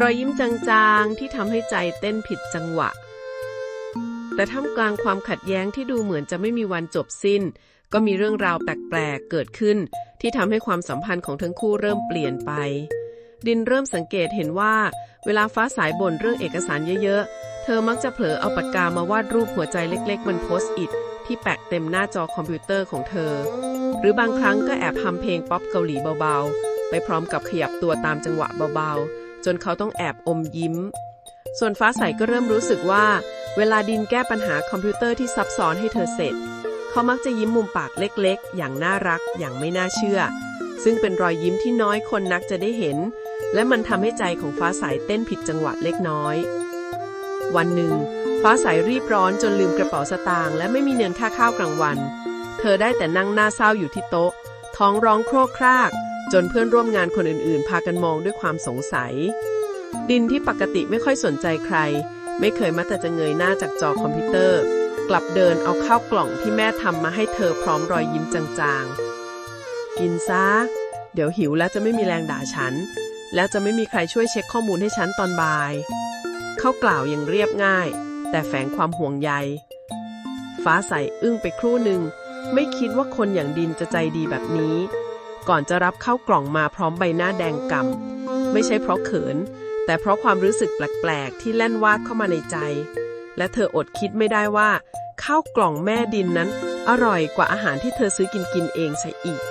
รอยยิ้มจางๆที่ทำให้ใจเต้นผิดจังหวะ แต่ท่ามกลางความขัดแย้งที่ดูเหมือนจะไม่มีวันจบสิ้น ก็มีเรื่องราวแปลกๆเกิดขึ้น ที่ทำให้ความสัมพันธ์ของทั้งคู่เริ่มเปลี่ยนไป ดินเริ่มสังเกตเห็นว่า เวลาฟ้าสายบ่นเรื่องเอกสารเยอะๆ เธอมักจะเผลอเอาปากกามาวาดรูปหัวใจเล็กๆบนโพสต์อิทที่แปะเต็มหน้าจอคอมพิวเตอร์ของเธอ หรือบางครั้งก็แอบทำเพลงป๊อปเกาหลีเบาๆ ไปพร้อมกับขยับตัวตามจังหวะเบาๆ จนเขาต้องแอบอมยิ้ม ส่วนฟ้าใสก็เริ่มรู้สึกว่า เวลาดินแก้ปัญหาคอมพิวเตอร์ที่ซับซ้อนให้เธอเสร็จ เขามักจะยิ้มมุมปากเล็กๆ อย่างน่ารักอย่างไม่น่าเชื่อ ซึ่งเป็นรอยยิ้มที่น้อยคนนักจะได้เห็น และมันทำให้ใจของฟ้าใสเต้นผิดจังหวะเล็กน้อย วันหนึ่ง ฟ้าใสรีบร้อนจนลืมกระเป๋าสตางค์และไม่มีเงินค่าข้าวกลางวัน เธอได้แต่นั่งหน้าเศร้าอยู่ที่โต๊ะ ท้องร้องโครกคราก จนเพื่อนร่วมงานคนอื่นๆ พากันมองด้วยความสงสัย ดินที่ปกติไม่ค่อยสนใจใคร ไม่เคยมักแต่จะเงยหน้าจากจอคอมพิวเตอร์ กลับเดินเอาข้าวกล่องที่แม่ทำมาให้เธอพร้อมรอยยิ้มจางๆ กินซะ เดี๋ยวหิวแล้วจะไม่มีแรงด่าฉัน แล้วจะไม่มีใครช่วยเช็คข้อมูลให้ฉันตอนบ่าย เขากล่าวอย่างเรียบง่าย แต่แฝงความห่วงใย ฟ้าใสอึ้งไปครู่หนึ่งไม่คิดว่าคนอย่างดินจะใจดีแบบนี้ ก่อนจะรับเข้ากล่องมาพร้อมใบหน้าแดงก่ำไม่ใช่เพราะเขิน แต่เพราะความรู้สึกแปลกๆ ที่แล่นวาดเข้ามาในใจ และเธออดคิดไม่ได้ว่า ข้าวกล่องแม่ดินนั้น อร่อยกว่าอาหารที่เธอซื้อกินกินเองใช่อีก